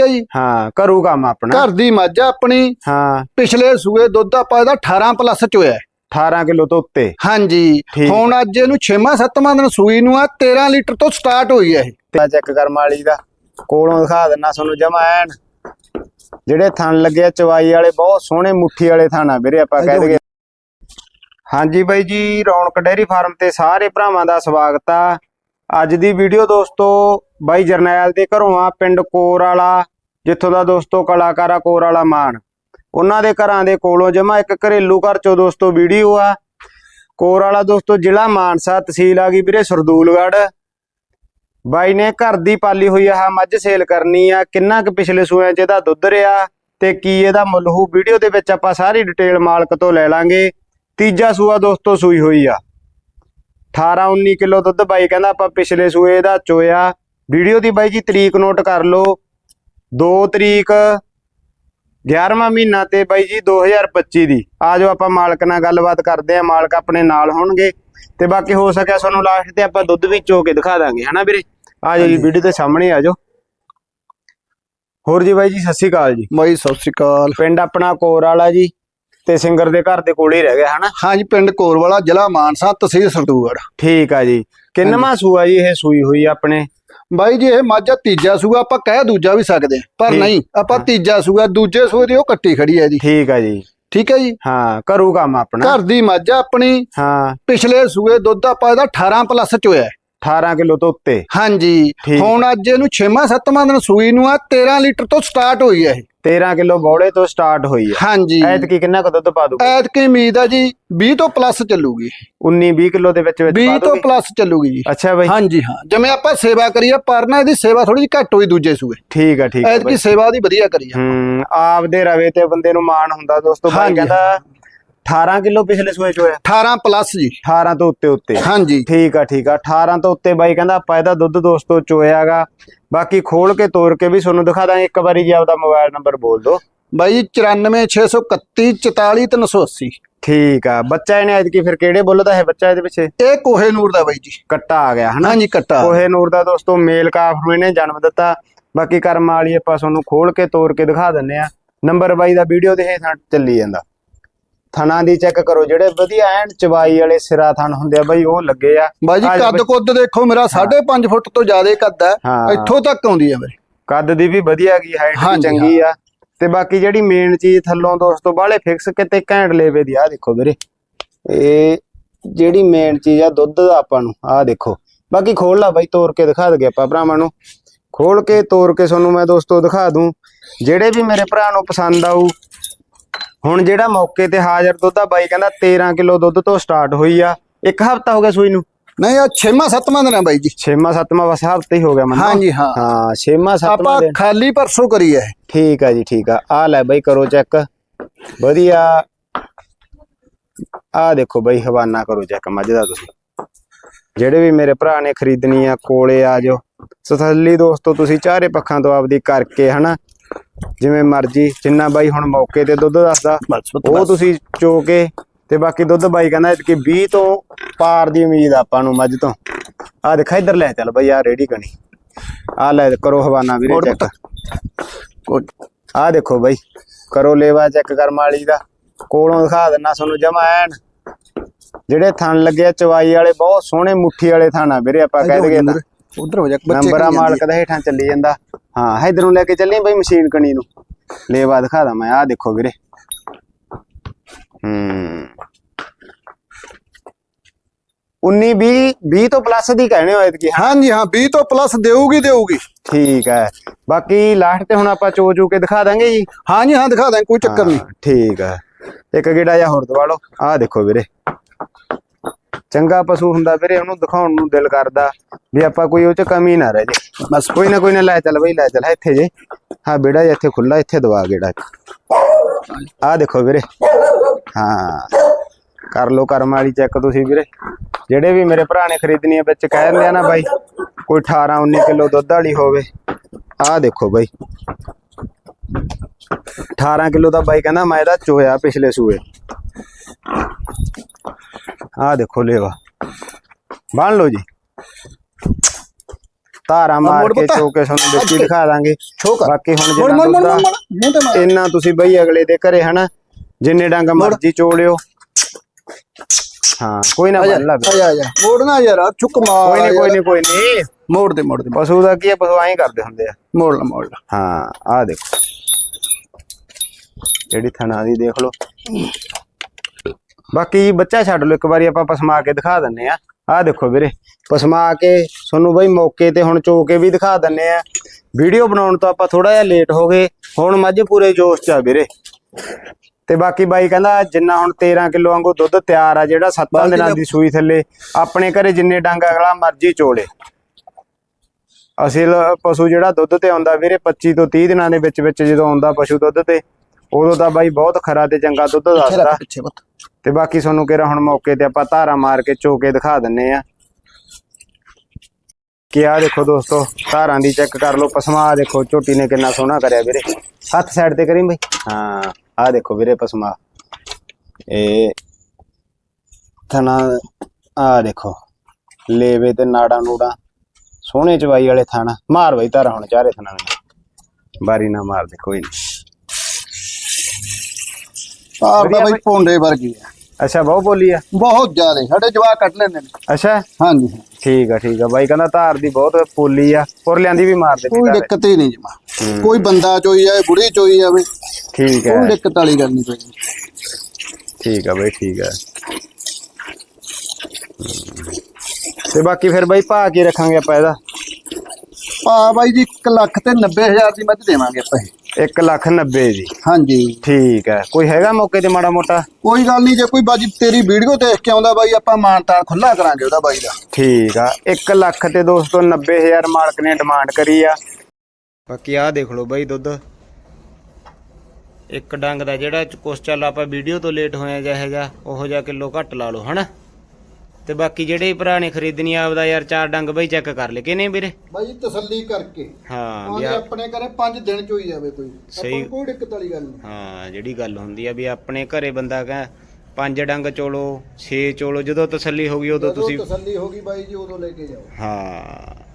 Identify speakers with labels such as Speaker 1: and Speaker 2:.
Speaker 1: ਠੀਕ ਹੈ ਜੀ।
Speaker 2: ਹਾਂ ਕਰੂ ਕੰਮ ਆਪਣਾ।
Speaker 1: ਘਰ ਦੀ ਮੱਝ ਆ ਆਪਣੀ।
Speaker 2: ਹਾਂ।
Speaker 1: ਪਿਛਲੇ ਸੂਏ ਦੁੱਧ ਆਪਾਂ ਇਹਦਾ 18 ਪਲੱਸ ਚ ਹੋਇਆ। ਹੈ।
Speaker 2: 18 ਕਿਲੋ ਤੋਂ ਉੱਤੇ।
Speaker 1: ਹਾਂਜੀ। ਹੁਣ ਅੱਜ ਇਹਨੂੰ 6ਵਾਂ 7ਵਾਂ ਦਿਨ ਸੂਈ ਨੂੰ ਆ 13 ਲੀਟਰ ਤੋਂ ਸਟਾਰਟ ਹੋਈ ਹੈ ਇਹ।
Speaker 2: ਤੇ ਚੈੱਕ ਕਰਮ ਵਾਲੀ ਦਾ। ਕੋਲੋਂ ਦਿਖਾ ਦਿੰਨਾ ਤੁਹਾਨੂੰ ਜਮਾ ਐਨ। ਜਿਹੜੇ ਥਣ ਲੱਗੇ ਆ ਚਵਾਈ ਵਾਲੇ ਬਹੁਤ ਸੋਹਣੇ ਮੁੱਠੀ ਵਾਲੇ ਥਣ ਆ ਵੀਰੇ ਆਪਾਂ ਕਹਿ ਦਈਏ। ਹਾਂਜੀ ਬਾਈ ਜੀ ਰੌਣਕ ਡੇਅਰੀ ਫਾਰਮ ਤੇ ਸਾਰੇ ਭਰਾਵਾਂ ਦਾ ਸਵਾਗਤ ਆ। ਅੱਜ ਦੀ ਵੀਡੀਓ ਦੋਸਤੋ ਬਾਈ ਜਰਨੈਲ ਦੇ ਘਰੋਂ ਆ ਪਿੰਡ ਕੋਰ ਵਾਲਾ। ਜਿੱਥੋਂ ਦਾ ਦੋਸਤੋ ਕਲਾਕਾਰਾ ਕੋਰ ਵਾਲਾ ਮਾਨ। ਉਹਨਾਂ ਦੇ ਘਰਾਂ ਦੇ ਕੋਲੋਂ ਜਮਾ ਇੱਕ ਘਰੇਲੂ ਘਰ ਚੋਂ ਦੋਸਤੋ ਵੀਡੀਓ ਆ। ਕੋਰ ਵਾਲਾ ਦੋਸਤੋ ਜ਼ਿਲ੍ਹਾ ਮਾਨਸਾ, ਤਹਿਸੀਲ ਆ ਗਈ ਵੀਰੇ ਸਰਦੂਲਗੜ੍ਹ। ਬਾਈ ਨੇ ਘਰ ਦੀ ਪਾਲੀ ਹੋਈ ਆ ਮੱਝ ਸੇਲ ਕਰਨੀ ਆ। ਕਿੰਨਾ ਕੁ ਪਿਛਲੇ ਸੂਆਂ 'ਚ ਇਹਦਾ ਦੁੱਧ ਰਿਹਾ ਤੇ ਕੀ ਇਹਦਾ ਮੁੱਲ ਹੋਊ? ਵੀਡੀਓ ਦੇ ਵਿੱਚ ਆਪਾਂ ਸਾਰੀ ਡਿਟੇਲ ਮਾਲਕ ਤੋਂ ਲੈ ਲਾਂਗੇ। ਤੀਜਾ ਸੂਆ ਦੋਸਤੋ ਸੂਈ ਹੋਈ ਆ। 18 19 ਕਿਲੋ ਦੁੱਧ ਬਾਈ ਕਹਿੰਦਾ ਆਪਾਂ ਪਿਛਲੇ ਸੂਏ ਇਹਦਾ ਚੋਇਆ। ਵੀਡੀਓ ਦੀ ਬਾਈ ਜੀ ਤਰੀਕ ਨੋਟ ਕਰ ਲਓ। 2 ਤਰੀਕ 11ਵਾਂ ਮਹੀਨਾ ਤੇ ਬਾਈ ਜੀ 2025 ਦੀ। ਆਜੋ ਆਪਾਂ ਮਾਲਕ ਨਾਲ ਗੱਲਬਾਤ ਕਰਦੇ ਆ ਮਾਲਕ ਆਪਣੇ ਨਾਲ ਹੋਣਗੇ। ਤੇ ਬਾਕੀ ਹੋ ਸਕਿਆ ਤੁਹਾਨੂੰ ਲਾਸਟ ਤੇ ਆਪਾਂ ਦੁੱਧ ਵੀ ਚੋ ਕੇ ਦਿਖਾ ਦਾਂਗੇ ਹਨਾ ਵੀਰੇ? ਆਜੋ ਜੀ ਵੀਡੀਓ ਦੇ ਸਾਹਮਣੇ ਆਜੋ ਹੋਰ ਜੀ ਬਾਈ ਜੀ ਸਤਿ ਸ਼੍ਰੀ ਅਕਾਲ ਜੀ।
Speaker 1: ਬਾਈ ਸਤਿ ਸ੍ਰੀ ਅਕਾਲ।
Speaker 2: ਪਿੰਡ ਆਪਣਾ ਕੋਰ ਵਾਲਾ ਜੀ ਤੇ ਸਿੰਗਰ ਦੇ ਘਰ ਦੇ ਕੋਲੇ ਹੀ ਰਹਿ ਗਿਆ ਹਨਾ?
Speaker 1: ਹਾਂਜੀ ਪਿੰਡ ਕੋਰਵਾਲਾ ਜ਼ਿਲ੍ਹਾ ਮਾਨਸਾ ਤਹਿਸੀਲ ਸਰਦੂਗੜ
Speaker 2: ਠੀਕ ਆ ਜੀ। ਕਿੰਨਵਾਂ ਸੂਆ ਜੀ ਇਹ ਸੂਈ ਹੋਈ ਆ ਆਪਣੇ?
Speaker 1: ਬਾਈ ਜੀ ਇਹ ਮੱਝ ਆ ਤੀਜਾ ਸੂਆ ਆਪਾਂ ਕਹਿ ਦੂਜਾ ਵੀ ਸਕਦੇ ਹਾਂ, ਪਰ
Speaker 2: ਠੀਕ।
Speaker 1: ਨਹੀਂ ਆਪਾਂ ਤੀਜਾ ਸੂਆ ਦੂਜੇ ਸੂਏ ਦੀ ਉਹ ਕੱਟੀ ਖੜੀ ਹੈ ਜੀ।
Speaker 2: ਠੀਕ ਆ ਜੀ।
Speaker 1: ਠੀਕ ਹੈ ਜੀ?
Speaker 2: ਹਾਂ ਕਰੂ ਕੰਮ ਆਪਣਾ।
Speaker 1: ਘਰ ਦੀ ਮੱਝ ਆ ਆਪਣੀ
Speaker 2: ਹਾਂ।
Speaker 1: ਪਿਛਲੇ ਸੂਏ ਦੁੱਧ ਆਪਾਂ ਇਹਦਾ 18 ਪਲੱਸ ਚ ਹੋਇਆ ਹੈ।
Speaker 2: 18 ਕਿਲੋ ਤੋਂ ਉੱਤੇ।
Speaker 1: ਹਾਂਜੀ।
Speaker 2: ਠੀਕ।
Speaker 1: ਹੁਣ ਅੱਜ ਇਹਨੂੰ 6ਵਾਂ 7ਵਾਂ ਦਿਨ ਸੂਈ ਨੂੰ ਆ 13 ਲੀਟਰ ਤੋਂ ਸਟਾਰਟ ਹੋਈ ਹੈ ਇਹ।
Speaker 2: 13 ਕਿਲੋ ਬੌੜੇ ਤੋਂ ਸਟਾਰਟ ਹੋਈ ਆ
Speaker 1: ਹਾਂਜੀ।
Speaker 2: ਐਤਕੀ ਕਿੰਨਾ ਕੁ ਦੁੱਧ ਪਾ ਦੂ
Speaker 1: ਐਤਕੀ ਉਮੀਦ ਆ ਜੀ 20 ਤੋਂ ਪਲੱਸ ਚੱਲੂਗੀ।
Speaker 2: 19 20 ਕਿਲੋ ਦੇ ਵਿੱਚ ਵਿੱਚ
Speaker 1: 20
Speaker 2: ਪਾ
Speaker 1: ਤੋਂ
Speaker 2: ਦੂਗੀ
Speaker 1: ਪਲੱਸ ਚੱਲੂਗੀ ਜੀ।
Speaker 2: ਅੱਛਾ ਬਾਈ।
Speaker 1: ਹਾਂਜੀ ਹਾਂ। ਜਿਵੇਂ ਆਪਾਂ ਸੇਵਾ ਕਰੀਏ ਪਰ ਨਾ ਇਹਦੀ ਸੇਵਾ ਥੋੜੀ ਜਿਹੀ ਘੱਟ ਹੋਈ ਦੂਜੇ ਸੂਏ।
Speaker 2: ਠੀਕ ਆ ਠੀਕ ਆ
Speaker 1: ਐਤਕੀ ਸੇਵਾ ਉਹਦੀ ਵਧੀਆ ਕਰੀ ਆ।
Speaker 2: ਹੂੰ ਆਪਦੇ ਰਵੇ ਤੇ ਬੰਦੇ ਨੂੰ ਮਾਣ ਹੁੰਦਾ ਦੋਸਤੋ। ਬਾਈ। ਕਹਿੰਦਾ 18 ਕਿਲੋ ਪਿਛਲੇ ਸੂਏ ਚ ਹੋਇਆ
Speaker 1: 18 ਪਲੱਸ ਜੀ।
Speaker 2: 18 ਤੋਂ ਉੱਤੇ ਉੱਤੇ।
Speaker 1: ਹਾਂਜੀ।
Speaker 2: ਠੀਕ ਆ ਠੀਕ ਆ। 18 ਤੋਂ ਉੱਤੇ ਬਾਈ ਕਹਿੰਦਾ ਆਪਾਂ ਇਹਦਾ ਦੁੱਧ ਦੋਸਤੋ ਚੋਇਆਗਾ। ਬਾਕੀ ਖੋਲ ਕੇ ਤੋੜ ਕੇ ਵੀ ਤੁਹਾਨੂੰ ਦਿਖਾ ਦਾਂਗੇ। ਇੱਕ ਵਾਰੀ ਜੀ ਆਪਦਾ ਮੋਬਾਈਲ ਨੰਬਰ ਬੋਲ ਦਿਓ।
Speaker 1: ਬਾਈ 94631 44380
Speaker 2: ਠੀਕ ਆ। ਬੱਚਾ ਇਹਨੇ ਐਤਕੀ ਫਿਰ ਕਿਹੜੇ ਬੁੱਲ ਦਾ ਹੈ ਬੱਚਾ ਇਹਦੇ ਪਿੱਛੇ?
Speaker 1: ਇਹ ਕੋਹੇ ਨੂਰ ਦਾ ਬਾਈ ਜੀ।
Speaker 2: ਕੱਟਾ ਆ ਗਿਆ ਹਨਾ?
Speaker 1: ਹਾਂਜੀ ਕੱਟਾ
Speaker 2: ਕੋਹੇ ਨੂਰ ਦਾ ਦੋਸਤੋ ਮੇਲ ਕਾਫ ਨੂੰ ਇਹਨੇ ਜਨਮ ਦਿੱਤਾ। ਬਾਕੀ ਕਰਮ ਵਾਲੀ ਆਪਾਂ ਤੁਹਾਨੂੰ ਖੋਲ ਕੇ ਤੋੜ ਕੇ ਦਿਖਾ ਦਿੰਨੇ ਆ। ਨੰਬਰ ਬਾਈ ਦਾ ਵੀਡੀਓ ਦੇ ਹੇਠਾਂ ਚੱਲੀ ਜਾਂਦਾ। ਥਣਾ ਦੀ ਚੈੱਕ ਕਰੋ ਜਿਹੜੇ ਵਧੀਆ ਐਨ ਚਵਾਈ ਵਾਲੇ ਸਿਰਾ ਥਣ ਹੁੰਦੇ ਆ ਬਾਈ ਉਹ ਲੱਗੇ ਆ।
Speaker 1: ਬਾਈ ਜੀ ਕੱਦ ਕੁੱਦ ਦੇਖੋ ਮੇਰਾ 5.5 ਫੁੱਟ ਤੋਂ ਜ਼ਿਆਦਾ ਕੱਦ ਹੈ।
Speaker 2: ਹਾਂ।
Speaker 1: ਇੱਥੋਂ ਤੱਕ ਆਉਂਦੀ ਹੈ ਮੇਰੇ।
Speaker 2: ਕੱਦ ਦੀ ਵੀ ਵਧੀਆ ਗਈ ਹਾਈਟ ਵੀ
Speaker 1: ਹਾਂਜੀ,
Speaker 2: ਚੰਗੀ ਆ। ਤੇ ਬਾਕੀ ਜਿਹੜੀ ਮੇਨ ਚੀਜ਼ ਥੱਲੋਂ ਦੋਸਤੋ ਬਾਹਲੇ ਫਿਕਸ ਕਿਤੇ ਘੈਂਟ ਲੇਵੇ ਦੀ ਆ ਦੇਖੋ ਵੀਰੇ। ਇਹ ਜਿਹੜੀ ਮੇਨ ਚੀਜ਼ ਆ ਦੁੱਧ ਦਾ ਆਪਾਂ ਨੂੰ ਆ ਦੇਖੋ। ਬਾਕੀ ਖੋਲ ਲਾ ਬਾਈ ਤੋੜ ਕੇ ਦਿਖਾ ਦਗੇ ਆਪਾਂ ਭਰਾਵਾਂ ਨੂੰ। ਖੋਲ ਕੇ ਤੋੜ ਕੇ ਤੁਹਾਨੂੰ ਮੈਂ ਦੋਸਤੋ ਦਿਖਾ ਦੂੰ। ਜਿਹੜੇ ਵੀ ਮੇਰੇ ਭਰਾ ਨੂੰ ਪਸੰਦ ਆਊ ਹੁਣ ਜਿਹੜਾ ਮੌਕੇ ਤੇ ਹਾਜ਼ਰ ਦੁੱਧ ਆ ਬਾਈ ਕਹਿੰਦਾ 13 ਕਿਲੋ ਦੁੱਧ ਤੋਂ ਸਟਾਰਟ ਹੋਈ ਆ। ਇੱਕ ਹਫਤਾ ਹੋ ਗਿਆ ਸੂਈ ਨੂੰ?
Speaker 1: ਨਹੀਂ ਆ 6ਵਾਂ 7ਵਾਂ ਦਿਨ ਹੈ ਬਾਈ ਜੀ।
Speaker 2: 6ਵਾਂ 7ਵਾਂ ਬਸ ਹਫਤਾ ਹੀ ਹੋ ਗਿਆ ਮੈਨੂੰ।
Speaker 1: ਹਾਂਜੀ ਹਾਂ।
Speaker 2: ਹਾਂ 6ਵਾਂ 7ਵਾਂ
Speaker 1: ਆਪਾਂ ਖਾਲੀ ਪਰਸੋਂ ਕਰੀ ਇਹ।
Speaker 2: ਠੀਕ ਆ ਜੀ ਠੀਕ ਆ। ਆ ਲੈ ਬਾਈ ਕਰੋ ਚੈੱਕ। ਵਧੀਆ। ਆ ਦੇਖੋ ਬਾਈ ਹਵਾਨਾ ਕਰੋ ਚੈੱਕ ਮੱਝ ਦਾ ਤੁਸੀਂ। ਜਿਹੜੇ ਵੀ ਮੇਰੇ ਭਰਾ ਨੇ ਖਰੀਦਣੀ ਆ ਕੋਲੇ ਆ ਜਾਓ। ਤਸੱਲੀ ਦੋਸਤੋ ਤੁਸੀਂ ਚਾਰੇ ਪੱਖਾਂ ਤੋਂ ਆਪਦੀ ਕਰਕੇ ਹਨਾ ਜਿਵੇਂ ਮਰਜ਼ੀ ਜਿੰਨਾ ਬਾਈ ਹੁਣ ਮੌਕੇ ਤੇ ਦੁੱਧ ਦੱਸਦਾ ਉਹ। ਤੁਸੀਂ ਚੋ ਕੇ ਤੇ ਬਾਕੀ ਦੁੱਧ ਬਾਈ ਕਹਿੰਦਾ ਕਿ 20 ਤੋਂ ਪਾਰ ਦੀ ਉਮੀਦ ਆਪਾਂ ਨੂੰ ਮੱਝ ਤੋਂ। ਆ ਦੇਖਾ ਇੱਧਰ ਲੈ ਚੱਲ ਬਾਈ ਆ ਰੇੜੀ ਕਣੀ। ਆ ਲੈ ਕਰੋ ਹਵਾਨਾ ਵੀਰੇ ਚੈੱਕ ਆ ਦੇਖੋ ਬਾਈ ਕਰੋ ਲੇਵਾ ਚੈੱਕ ਕਰਮ ਵਾਲੀ ਦਾ। ਕੋਲੋਂ ਦਿਖਾ ਦਿੰਨਾ ਤੁਹਾਨੂੰ ਜਮਾ ਐਨ। ਜਿਹੜੇ ਥਣ ਲੱਗੇ ਚਵਾਈ ਵਾਲੇ ਬਹੁਤ ਸੋਹਣੇ ਮੁੱਠੀ ਵਾਲੇ ਥਣ ਆ ਵੀਰੇ ਆਪਾਂ ਕਹਿ ਤਾਂ।
Speaker 1: ਉਧਰ ਹੋ ਜਾ ਬੱਚੇ
Speaker 2: ਨੰਬਰ
Speaker 1: ਕਰੀ
Speaker 2: ਮਾਲਕ ਦਾ ਹੇਠਾਂ ਚੱਲੀ ਜਾਂਦਾ। ਹਾਂ ਇਧਰੋਂ ਲੈ ਕੇ ਚੱਲੀ ਬਈ ਮਸ਼ੀਨ ਕਣੀ ਨੂੰ। ਲੇਵਾ ਦਿਖਾ ਦਾਂ ਮੈਂ ਆ ਦੇਖੋ ਵੀਰੇ। ਹੂੰ। 19 20 20 ਤੋਂ ਪਲੱਸ ਦੀ ਕਹਿਣੇ ਹੋਏ ਕਿ
Speaker 1: ਹਾਂਜੀ ਹਾਂ 20 ਤੋਂ ਪਲੱਸ ਦੇਊਗੀ ਦੇਊਗੀ।
Speaker 2: ਠੀਕ ਹੈ। ਬਾਕੀ ਲਾਸਟ ਤੇ ਹੁਣ ਆਪਾਂ ਚੋ ਚੋ ਕੇ ਦਿਖਾ ਦਾਂਗੇ ਜੀ?
Speaker 1: ਹਾਂਜੀ ਹਾਂ ਦਿਖਾ ਦਾਂ ਕੋਈ ਚੱਕਰ ਨਹੀਂ।
Speaker 2: ਠੀਕ ਹੈ। ਇੱਕ ਗੇੜਾ ਜਾਂ ਹੋਰ ਦਵਾ ਲਓ। ਆਹ ਦੇਖੋ ਵੀਰੇ। ਚੰਗਾ ਪਸ਼ੂ ਹੁੰਦਾ ਵੀਰੇ, ਉਹਨੂੰ ਦਿਖਾਉਣ ਨੂੰ ਦਿਲ ਕਰਦਾ ਵੀ ਆਪਾਂ ਕੋਈ ਉਹ ਚ ਕਮੀ ਨਾ ਰਹਿ ਜੇ।
Speaker 1: ਬਸ
Speaker 2: ਕੋਈ ਨਾ ਕੋਈ ਨਾ, ਲੈ ਚੱਲ ਬਈ, ਲੈ ਚੱਲ ਇੱਥੇ ਜੇ। ਹਾਂ ਬੇੜਾ ਜਿਹਾ ਇੱਥੇ ਖੁੱਲਾ ਇੱਥੇ ਦਵਾ ਗੇੜਾ। ਆਹ ਦੇਖੋ ਵੀਰੇ। ਹਾਂ। ਕਰ ਲੋ ਕਰਮ ਵਾਲੀ ਚੈੱਕ ਤੁਸੀਂ ਵੀਰੇ। ਜਿਹੜੇ ਵੀ ਮੇਰੇ ਭਰਾ ਨੇ ਖਰੀਦਣੀ ਹੈ ਵਿੱਚ ਕਹਿ ਦਿੰਦੇ ਆ ਨਾ ਬਾਈ, ਕੋਈ 18 19 ਕਿਲੋ ਦੁੱਧ ਵਾਲੀ ਹੋਵੇ, ਆਹ ਦੇਖੋ ਬਾਈ। 18 ਕਿਲੋ ਦਾ ਬਾਈ ਕਹਿੰਦਾ ਮੈਂ ਇਹਦਾ ਚੋਇਆ ਪਿਛਲੇ ਸੂਏ। ਆਹ ਦੇਖੋ ਲੇਵਾ। ਬੰਨ ਲਓ ਜੀ। ਧਾਰਾ ਮਾਰ ਕੇ
Speaker 1: ਪੁੱਤ।
Speaker 2: ਚੋ ਕੇ ਤੁਹਾਨੂੰ ਵਿੱਚ ਹੀ
Speaker 1: ਅੱਗੇ।
Speaker 2: ਦਿਖਾ ਦਾਂਗੇ। ਬਾਕੀ ਹੁਣ ਦੁੱਧ ਆ,
Speaker 1: ਮਾਰ।
Speaker 2: ਇੰਨਾ ਤੁਸੀਂ ਬਈ ਅਗਲੇ ਦੇ ਘਰੇ ਹਨਾ ਜਿੰਨੇ ਡੰਗ ਮਰਜ਼ੀ ਚੋਲਿਓ। ਹਾਂ ਕੋਈ ਨਾ
Speaker 1: ਆ
Speaker 2: ਬੰਨ ਲਾ
Speaker 1: ਆ ਜਾ ਆ ਮੋੜਨਾ ਯਾਰ ਆ ਚੁੱਕ ਮਾਰ
Speaker 2: ਕੋਈ ਨਹੀਂ ਕੋਈ ਨਹੀਂ ਕੋਈ ਨਹੀਂ
Speaker 1: ਮੋੜ ਦੇ ਮੋੜ ਦੇ।
Speaker 2: ਪਸ਼ੂ ਦਾ ਕੀ ਹੈ ਪਸ਼ੂ ਐਂ ਕਰਦੇ ਹੁੰਦੇ ਆ।
Speaker 1: ਮੋੜ ਲਾ ਮੋੜ ਲਾ।
Speaker 2: ਹਾਂ ਆਹ ਦੇਖੋ। ਜਿਹੜੀ ਥਣਾ ਦੀ ਦੇਖ ਲਓ। ਬਾਕੀ ਬੱਚਾ ਛੱਡ ਲਓ ਇੱਕ ਵਾਰੀ ਆਪਾਂ ਪਸਮਾ ਕੇ ਦਿਖਾ ਦਿੰਨੇ ਆ। ਆਹ ਦੇਖੋ ਵੀਰੇ ਪਸਮਾ ਕੇ ਤੁਹਾਨੂੰ ਬਈ ਮੌਕੇ ਤੇ ਹੁਣ ਚੋ ਕੇ ਵੀ ਦਿਖਾ ਦਿੰਨੇ ਆ। ਵੀਡੀਓ ਬਣਾਉਣ ਤੋਂ ਆਪਾਂ ਥੋੜਾ ਜਿਹਾ ਲੇਟ ਹੋ ਗਏ ਹੁਣ ਮੱਝ ਪੂਰੇ ਜੋਸ਼ 'ਚ ਆ ਵੀਰੇ। ਤੇ ਬਾਕੀ ਬਾਈ ਕਹਿੰਦਾ ਜਿੰਨਾ ਹੁਣ 13 ਕਿਲੋ ਵਾਂਗੂ ਦੁੱਧ ਤਿਆਰ ਆ ਜਿਹੜਾ 7
Speaker 1: ਬਾਕੀ
Speaker 2: ਦਿਨਾਂ ਦੀ ਸੂਈ ਥੱਲੇ ਆਪਣੇ ਘਰੇ ਜਿੰਨੇ ਡੰਗ ਅਗਲਾ ਮਰਜ਼ੀ ਚੋਲੇ। ਅਸਲ ਪਸ਼ੂ ਜਿਹੜਾ ਦੁੱਧ ਤੇ ਆਉਂਦਾ ਵੀਰੇ 25 ਤੋਂ 30 ਦਿਨਾਂ ਦੇ ਵਿੱਚ ਵਿੱਚ ਜਦੋਂ ਆਉਂਦਾ ਪਸ਼ੂ ਦੁੱਧ ਤੇ ਉਦੋਂ ਤਾਂ ਬਾਈ ਬਹੁਤ ਖਰਾ ਤੇ ਚੰਗਾ ਦੁੱਧ ਦੱਸਦਾ।
Speaker 1: ਰੱਖ ਪਿੱਛੇ ਪੁੱਤ।
Speaker 2: ਤੇ ਬਾਕੀ ਤੁਹਾਨੂੰ ਕਿਹੜਾ ਹੁਣ ਮੌਕੇ ਤੇ ਆਪਾਂ ਧਾਰਾ ਮਾਰ ਕੇ ਚੋ ਕੇ ਦਿਖਾ ਦਿੰਨੇ ਆ। ਕਿ ਆ ਦੇਖੋ ਦੋਸਤੋ ਧਾਰਾਂ ਦੀ ਚੈੱਕ ਕਰ ਲਓ ਪਸਮਾ ਦੇਖੋ ਝੋਟੀ ਨੇ ਕਿੰਨਾ ਸੋਹਣਾ ਕਰਿਆ ਵੀਰੇ। ਹੱਥ ਸਾਈਡ ਤੇ ਕਰੀ ਬਈ? ਹਾਂ ਆ ਦੇਖੋ ਵੀਰੇ ਪਸਮਾ। ਇਹ ਥਣਾ ਆ ਦੇਖੋ ਲੇਵੇ ਤੇ ਨਾੜਾ ਨੂੜਾ ਸੋਹਣੇ ਚਵਾਈ ਵਾਲੇ ਥਾਣਾ। ਮਾਰ ਬਈ ਧਾਰਾ ਹੁਣ ਚਾਰੇ ਥਣਾ ਬਾਰੀ ਨਾ ਮਾਰ ਦੇ ਕੋਈ ਨਹੀਂ
Speaker 1: ਆਪ
Speaker 2: ਵਧੀਆ
Speaker 1: ਦਾ ਬਈ
Speaker 2: ਬਈ।
Speaker 1: ਪੌਂਡੇ ਵਰਗੀ ਆ
Speaker 2: ਅੱਛਾ ਬਹੁਤ ਬੋਲੀ ਆ
Speaker 1: ਬਹੁਤ ਜ਼ਿਆਦੇ ਸਾਡੇ ਜਵਾਕ ਕੱਟ ਲੈਂਦੇ ਨੇ
Speaker 2: ਅੱਛਾ
Speaker 1: ਹਾਂਜੀ ਹਾਂ।
Speaker 2: ਠੀਕ ਆ ਠੀਕ ਆ ਬਾਈ ਕਹਿੰਦਾ ਧਾਰ ਦੀ ਬਹੁਤ ਪੋਲੀ ਆ ਪੁਰ ਲਿਆਂਦੀ ਵੀ ਮਾਰ ਦੇ
Speaker 1: ਕੋਈ ਦਿੱਕਤ ਹੀ ਨਹੀਂ ਜਮਾ ਕੋਈ ਬੰਦਾ ਚੋਈ ਜਾਵੇ ਬੁੜੀ ਚੋਈ ਜਾਵੇ
Speaker 2: ਠੀਕ
Speaker 1: ਕੋਈ
Speaker 2: ਹੈ
Speaker 1: ਦਿੱਕਤ ਵਾਲੀ ਗੱਲ ਨਹੀਂ ਕੋਈ
Speaker 2: ਠੀਕ ਆ ਬਾਈ ਠੀਕ ਆ ਤੇ ਬਾਕੀ ਫਿਰ ਬਾਈ ਭਾ ਕੀ ਰੱਖਾਂਗੇ ਆਪਾਂ ਇਹਦਾ
Speaker 1: ਆ ਬਾਈ ਜੀ 1 ਲੱਖ ਤੇ 90000 ਦੀ ਮੱਝ ਦੇਵਾਂਗੇ ਆਪਾਂ ਇਹ।
Speaker 2: 1 ਲੱਖ 90 ਜੀ।
Speaker 1: ਹਾਂਜੀ।
Speaker 2: ਠੀਕ ਹੈ। ਕੋਈ ਹੈਗਾ ਮੌਕੇ ਤੇ ਮਾੜਾ ਮੋਟਾ?
Speaker 1: ਕੋਈ ਗੱਲ ਨਹੀਂ ਜੇ ਕੋਈ ਬਾਜੀ ਤੇਰੀ ਵੀਡੀਓ ਦੇਖ ਕੇ ਆਉਂਦਾ ਬਾਈ ਆਪਾਂ ਮਾਨਤਾਨ ਖੁੱਲਾ ਕਰਾਂਗੇ ਉਹਦਾ ਬਾਈ ਦਾ।
Speaker 2: ਠੀਕ ਆ। 1 ਲੱਖ ਤੇ ਦੋਸਤੋ 90000 ਮਾਲਕ ਨੇ ਡਿਮਾਂਡ ਕਰੀ ਆ। ਬਾਕੀ ਆਹ ਦੇਖ ਲਓ ਬਾਈ ਦੁੱਧ। ਇੱਕ ਡੰਗ ਦਾ ਜਿਹੜਾ ਕੁਛ ਚੱਲ ਆਪਾਂ ਵੀਡੀਓ ਤੋਂ ਲੇਟ ਹੋਇਆ ਜਿਹੇ ਜਾ ਉਹੋ ਜਿਹਾ ਕਿਲੋ ਘੱਟ ਲਾ ਲਓ ਹਨਾ? ਤੇ ਬਾਕੀ ਜਿਹੜੇ ਭਰਾ ਨੇ ਖਰੀਦਣੀ ਆ ਆਪਦਾ ਯਾਰ ਚਾਰ ਡੰਗ ਬਾਈ ਚੈੱਕ ਕਰ ਲੈ ਕਿਨੇ ਵੀਰੇ?
Speaker 1: ਬਾਈ ਤਸੱਲੀ ਕਰਕੇ।
Speaker 2: ਹਾਂ ਵੀ ਆ-
Speaker 1: ਆਪਣੇ ਘਰੇ 5 ਦਿਨ ਚ ਹੋਈ ਜਾਵੇ ਕੋਈ ਆਪਾਂ
Speaker 2: ਸਹੀ।
Speaker 1: ਨੂੰ ਕੋਈ ਦਿੱਕਤ ਵਾਲੀ ਗੱਲ ਨਹੀਂ।
Speaker 2: ਹਾਂ ਜਿਹੜੀ ਗੱਲ ਹੁੰਦੀ ਆ ਵੀ ਆਪਣੇ ਘਰੇ ਬੰਦਾ ਕਹੇ ਪੰਜ ਡੰਗ ਚੋਲੋ 6 ਚੋਲੋ ਜਦੋਂ ਤਸੱਲੀ ਹੋ ਗਈ ਉਦੋਂ ਤੁਸੀਂ
Speaker 1: ਤਸੱਲੀ ਹੋ ਗਈ ਬਾਈ ਜੀ ਉਦੋਂ ਲੈ ਕੇ ਜਾਓ।
Speaker 2: ਹਾਂ।